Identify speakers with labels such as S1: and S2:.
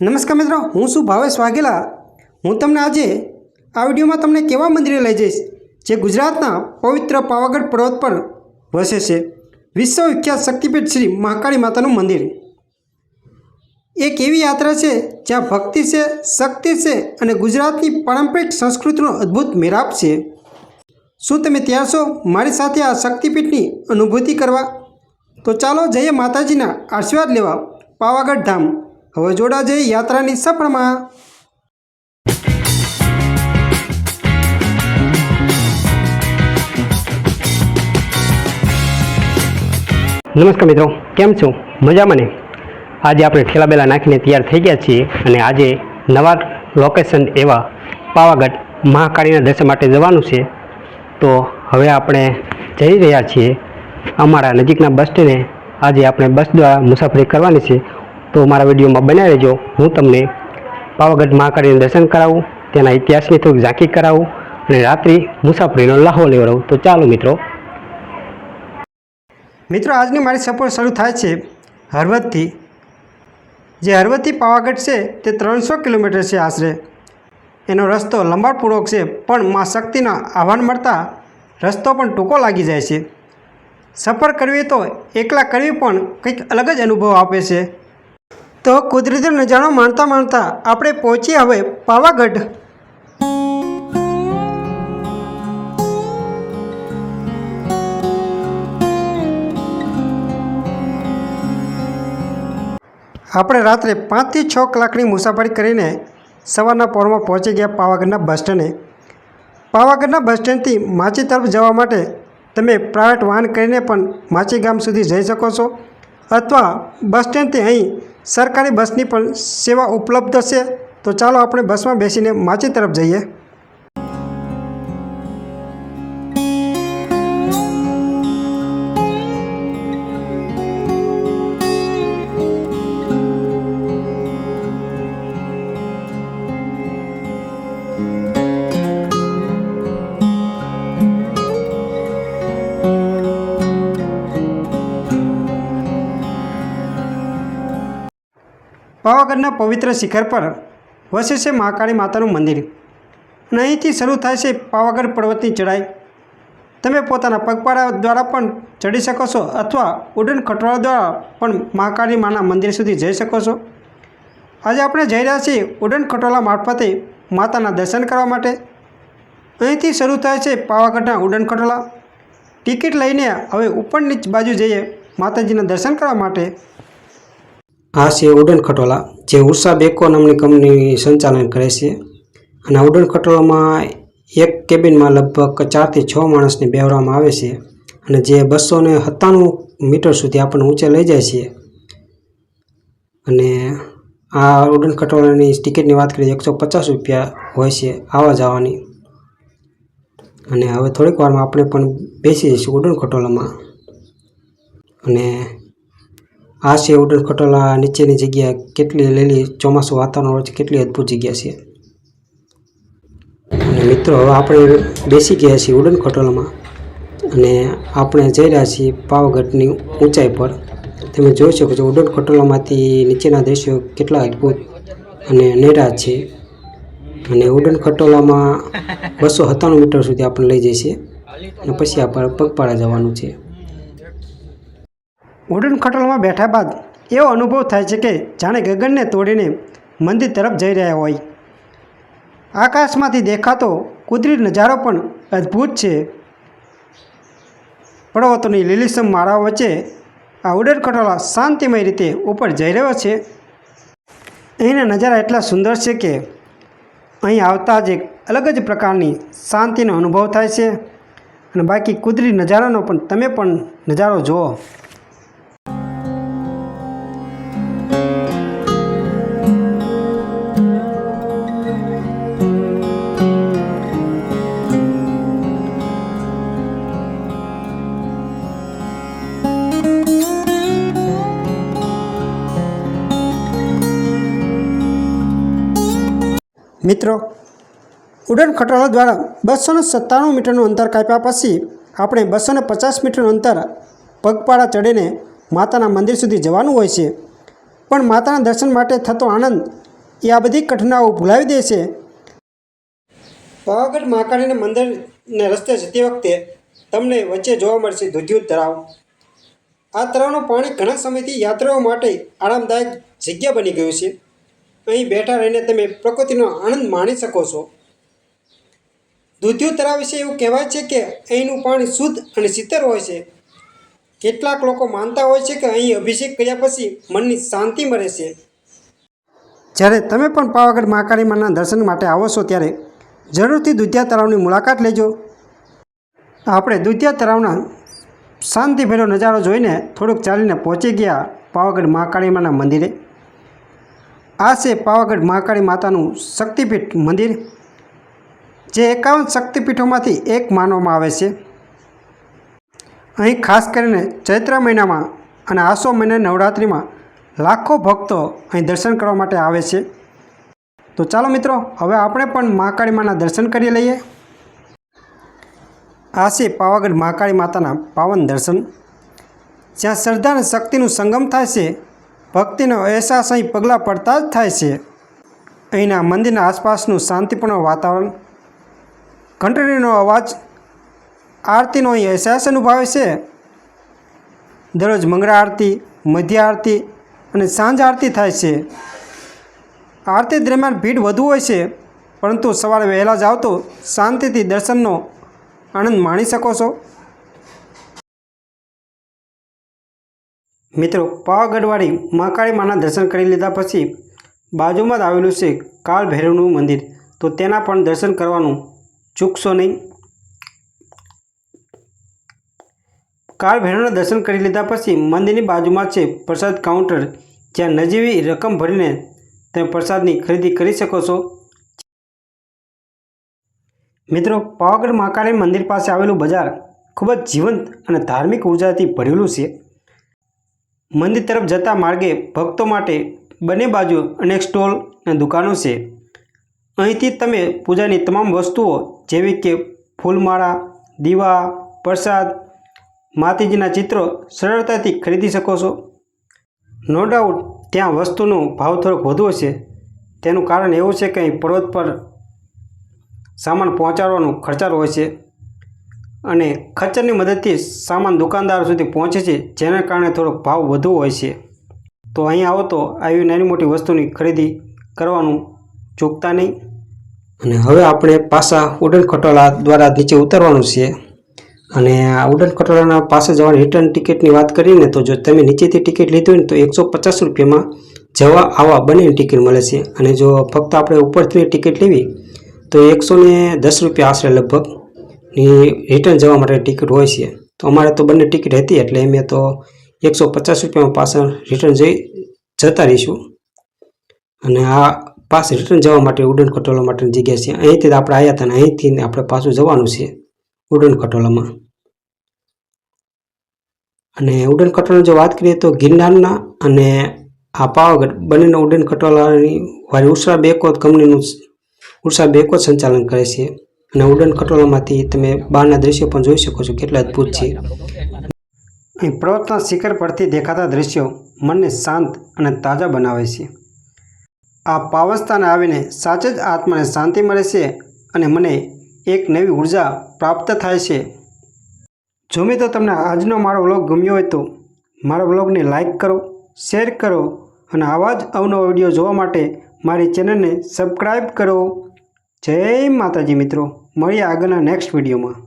S1: નમસ્કાર મિત્રો, હું છું ભાવેશ વાઘેલા. હું તમને આજે આ વિડીયોમાં તમને કેવા મંદિરે લઈ જઈશ, જે ગુજરાતના પવિત્ર પાવાગઢ પર્વત પર વસે છે. વિશ્વવિખ્યાત શક્તિપીઠ શ્રી મહાકાળી માતાનું મંદિર. એક એવી યાત્રા છે, જ્યાં ભક્તિ છે, શક્તિ છે અને ગુજરાતની પારંપરિક સંસ્કૃતિનો અદ્ભુત મેળાપ છે. શું તમે ત્યાં છો? મારી સાથે આ શક્તિપીઠની અનુભૂતિ કરવા. તો ચાલો જઈએ માતાજીના આશીર્વાદ લેવા પાવાગઢ ધામ. હવે જોડાજે યાત્રાની સફળમાં નમસ્કાર મિત્રો, કેમ છો? મજામાં ને? આજે આપણે ઠેલા બેલા નાખીને તૈયાર થઈ ગયા છીએ અને આજે નવા લોકેશન એવા પાવાગઢ મહાકાળીના દર્શન માટે જવાનું છે. તો હવે આપણે જઈ રહ્યા છીએ અમારા નજીકના બસ સ્ટેન્ડે આજે આપણે બસ દ્વારા મુસાફરી કરવાની છે. તો મારા વિડીયોમાં બનાવી રહેજો હું તમને પાવાગઢ મહાકાળીનું દર્શન કરાવું, તેના ઇતિહાસની થોડીક ઝાંખી કરાવું અને રાત્રિ મુસાફરીનો લાહો લેવડાવું. તો ચાલો મિત્રો. મિત્રો, આજની મારી સફર શરૂ થાય છે હળવદથી જે હળવદથી પાવાગઢ છે, તે ત્રણસો કિલોમીટર છે આશરે. એનો રસ્તો લંબાડપૂર્વક છે, પણ મા શક્તિના આહવાન મળતા રસ્તો પણ ટૂંકો લાગી જાય છે. સફર કરવી તો એકલા કરવી પણ કંઈક અલગ જ અનુભવ આપે છે. તો કુદરતી નજારો માણતા માણતા આપણે પહોંચીએ હવે પાવાગઢ. આપણે રાત્રે પાંચથી છ કલાકની મુસાફરી કરીને સવારના પોરમાં પહોંચી ગયા પાવાગઢના બસ સ્ટેન્ડે. પાવાગઢના બસ સ્ટેન્ડથી માચી તરફ જવા માટે તમે પ્રાઇવેટ વાહન કરીને પણ માચી ગામ સુધી જઈ શકો છો. અથવા બસ સ્ટેન્ડથી અહીં સરકારી બસની પણ સેવા ઉપલબ્ધ છે. તો ચાલો આપણે બસમાં બેસીને માચી તરફ જઈએ. પાવાગઢના પવિત્ર શિખર પર વસે છે મહાકાળી માતાનું મંદિર. અને અહીંથી શરૂ થાય છે પાવાગઢ પર્વતની ચઢાઈ. તમે પોતાના પગપાળા દ્વારા પણ ચડી શકો છો અથવા ઉડન ખટોળા દ્વારા પણ મહાકાળી માના મંદિર સુધી જઈ શકો છો. આજે આપણે જઈ રહ્યા છીએ ઉડન ખટોલા મારફતે માતાના દર્શન કરવા માટે. અહીંથી શરૂ થાય છે પાવાગઢના ઉડન ખટોલા ટિકિટ લઈને હવે ઉપર નીચ બાજુ જઈએ માતાજીના દર્શન કરવા માટે. આ છે ઉડન ખટોલા, જે ઉષા બેકો નામની કંપની સંચાલન કરે છે. અને ઉડન ખટોલામાં એક કેબિનમાં લગભગ ચારથી છ માણસને બેહવામાં આવે છે અને જે બસો ને સત્તાણું મીટર સુધી આપણને ઊંચે લઈ જાય છે. અને આ ઉડન ખટોલાની ટિકિટની વાત કરીએ એકસો પચાસ રૂપિયા હોય છે આવવા જવાની. અને હવે થોડીક વારમાં આપણે પણ બેસી જઈશું ઉડન ખટોલામાં. અને આ છે ઉડન આ નીચેની જગ્યા કેટલી લીલી ચોમાસું વાતાવરણ છે, કેટલી અદ્ભુત જગ્યા છે. અને મિત્રો, હવે આપણે બેસી ગયા છીએ ઉડન ખટોલમાં. અને આપણે જઈ રહ્યા છીએ પાવાગઢની ઊંચાઈ પર. તમે જોઈ શકો છો ઉડન ખટોલામાંથી નીચેના દ્રશ્યો કેટલા અદ્ભુત અને નેરા છે. અને ઉડન ખટોલામાં બસો સત્તાણું મીટર સુધી આપણે લઈ જઈશે અને પછી આપણે પગપાળા જવાનું છે. ઉડન ખટોલામાં બેઠા બાદ એવો અનુભવ થાય છે કે જાણે ગગનને તોડીને મંદિર તરફ જઈ રહ્યા હોય. આકાશમાંથી દેખાતો કુદરતી નજારો પણ અદ્ભુત છે. પર્વતોની લીલીસમ માળાઓ વચ્ચે આ ઉડન ખટોલા શાંતિમય રીતે ઉપર જઈ રહ્યો છે. અહીંના નજારા એટલા સુંદર છે કે અહીં આવતા જ એક અલગ જ પ્રકારની શાંતિનો અનુભવ થાય છે. અને બાકી કુદરતી નજારાનો પણ તમે પણ નજારો જુઓ. મિત્રો, ઉડન ખટોલા દ્વારા બસોને સત્તાણું મીટરનું અંતર કાપ્યા પછી આપણે બસો ને પચાસ મીટરનું અંતર પગપાળા ચડીને માતાના મંદિર સુધી જવાનું હોય છે. પણ માતાના દર્શન માટે થતો આનંદ એ આ બધી કઠિનાઓ ભૂલાવી છે. પાવાગઢ મહાકાળીને મંદિરને રસ્તે જતી વખતે તમને વચ્ચે જોવા મળશે દૂધિયું તળાવ. આ તળાવનું પાણી ઘણા સમયથી યાત્રાઓ માટે આરામદાયક જગ્યા બની ગયું છે. અહીં બેઠા રહીને તમે પ્રકૃતિનો આનંદ માણી શકો છો. દૂધિયું તળાવ વિશે એવું કહેવાય છે કે અહીંનું પાણી શુદ્ધ અને શીતળ હોય છે. કેટલાક લોકો માનતા હોય છે કે અહીં અભિષેક કર્યા પછી મનની શાંતિ મળે છે. જ્યારે તમે પણ પાવાગઢ મહાકાળી માના દર્શન માટે આવો છો ત્યારે જરૂરથી દુધિયા તળાવની મુલાકાત લેજો. આપણે દુધિયા તળાવના શાંતિભેરો નજારો જોઈને થોડુંક ચાલીને પહોંચી ગયા પાવાગઢ મહાકાળી માના મંદિરે. આ છે પાવાગઢ મહાકાળી માતાનું શક્તિપીઠ મંદિર, જે એકાવન શક્તિપીઠોમાંથી એક માનવામાં આવે છે. અહીં ખાસ કરીને ચૈત્ર મહિનામાં અને આસો મહિને નવરાત્રિમાં લાખો ભક્તો અહીં દર્શન કરવા માટે આવે છે. તો ચાલો મિત્રો, હવે આપણે પણ મહાકાળી માના દર્શન કરી લઈએ. આ છે પાવાગઢ મહાકાળી માતાના પાવન દર્શન. જ્યાં શ્રદ્ધા અને શક્તિનું સંગમ થાય છે ભક્તિનો અહેસાસ અહીં પગલાં પડતા જ થાય છે. અહીંના મંદિરના આસપાસનું શાંતિપૂર્ણ વાતાવરણ, ઘંટડીનો અવાજ, આરતીનો અહીં અહેસાસ અનુભવે છે. દરરોજ મંગળા આરતી, મધ્ય આરતી અને સાંજ આરતી થાય છે. આરતી દરમિયાન ભીડ વધુ હોય છે, પરંતુ સવારે વહેલા જાઓ તો શાંતિથી દર્શનનો આનંદ માણી શકો છો. મિત્રો પાવાગઢવાળી મહાકાળી માના દર્શન કરી લીધા પછી બાજુમાં જ આવેલું છે કાળ ભૈરવનું મંદિર. તો તેના પણ દર્શન કરવાનું ચૂકશો નહીં. કાળ ભૈરવના દર્શન કરી લીધા પછી મંદિરની બાજુમાં છે પ્રસાદ કાઉન્ટર. જ્યાં નજીવી રકમ ભરીને તમે પ્રસાદની ખરીદી કરી શકો છો. મિત્રો, પાવાગઢ મહાકાળી મંદિર પાસે આવેલું બજાર ખૂબ જ જીવંત અને ધાર્મિક ઉર્જાથી ભરેલું છે. મંદિર તરફ જતા માર્ગે ભક્તો માટે બંને બાજુ અનેક સ્ટોલ અને દુકાનો છે. અહીંથી તમે પૂજાની તમામ વસ્તુઓ, જેવી કે ફૂલમાળા, દીવા, પ્રસાદ, માતાજીના ચિત્રો સરળતાથી ખરીદી શકો છો. નો ડાઉટ, ત્યાં વસ્તુનો ભાવ થોડોક વધુ હશે. તેનું કારણ એવું છે કે અહીં પર્વત પર સામાન પહોંચાડવાનો ખર્ચાળ હોય છે. અને ખચ્ચરની મદદથી સામાન દુકાનદાર સુધી પહોંચે છે, જેના કારણે થોડોક ભાવ વધુ હોય છે. તો અહીં આવો તો આવી નાની મોટી વસ્તુની ખરીદી કરવાનું ચૂકતા નહીં. અને હવે આપણે પાછા ઉડન ખટોલા દ્વારા નીચે ઉતરવાનું છે. અને આ ઉડન ખટોલાના પાસે જવાની રિટર્ન ટિકિટની વાત કરીને તો જો તમે નીચેથી ટિકિટ લીધી હોય ને તો એકસો પચાસ રૂપિયામાં જવા આવવા બંનેની ટિકિટ મળે છે. અને જો ફક્ત આપણે ઉપરથી ટિકિટ લેવી, તો એકસો ને દસ રૂપિયા આશરે લગભગ ની રિટર્ન જવા માટે ટિકિટ હોય છે. તો અમારે તો બંને ટિકિટ હતી એટલે અમે તો એકસો પચાસ રૂપિયામાં પાછળ રિટર્ન જઈ જતા રહીશું. અને આ પાસ રિટર્ન જવા માટે ઉડન ખટોલા માટેની જગ્યા છે. અહીંથી આપણે આવ્યા હતા અને અહીંથી આપણે પાછું જવાનું છે ઉડન ખટોલામાં. અને ઉડન ખટોલાની જો વાત કરીએ તો ગિરનારના અને આ પાવાગઢ બંનેના ઉડન ખટોલાની વાળી ઉષા બેકોત કંપનીનું ઉષા બેકોત સંચાલન કરે છે. અને ઉડન કટોળામાંથી તમે બહારના દ્રશ્યો પણ જોઈ શકો છો. કેટલા અદ્ભુત છે. અહીં પર્વતના શિખર પરથી દેખાતા દ્રશ્યો મનને શાંત અને તાજા બનાવે છે. આ પાવસ્થાને આવીને સાચે જ આત્માને શાંતિ મળે છે અને મને એક નવી ઊર્જા પ્રાપ્ત થાય છે. જો મિત્રો તમને આજનો મારો વ્લોગ ગમ્યો હોય તો મારા વ્લોગને લાઇક કરો, શેર કરો અને આવા જ અવનવા વીડિયો જોવા માટે મારી ચેનલને સબસ્ક્રાઈબ કરો. જય માતાજી મિત્રો મળીએ આગળના નેક્સ્ટ વિડીયોમાં